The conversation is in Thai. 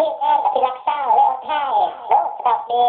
ทีมงานกับที่รักษาเรื่องไทยโลกสตับเด็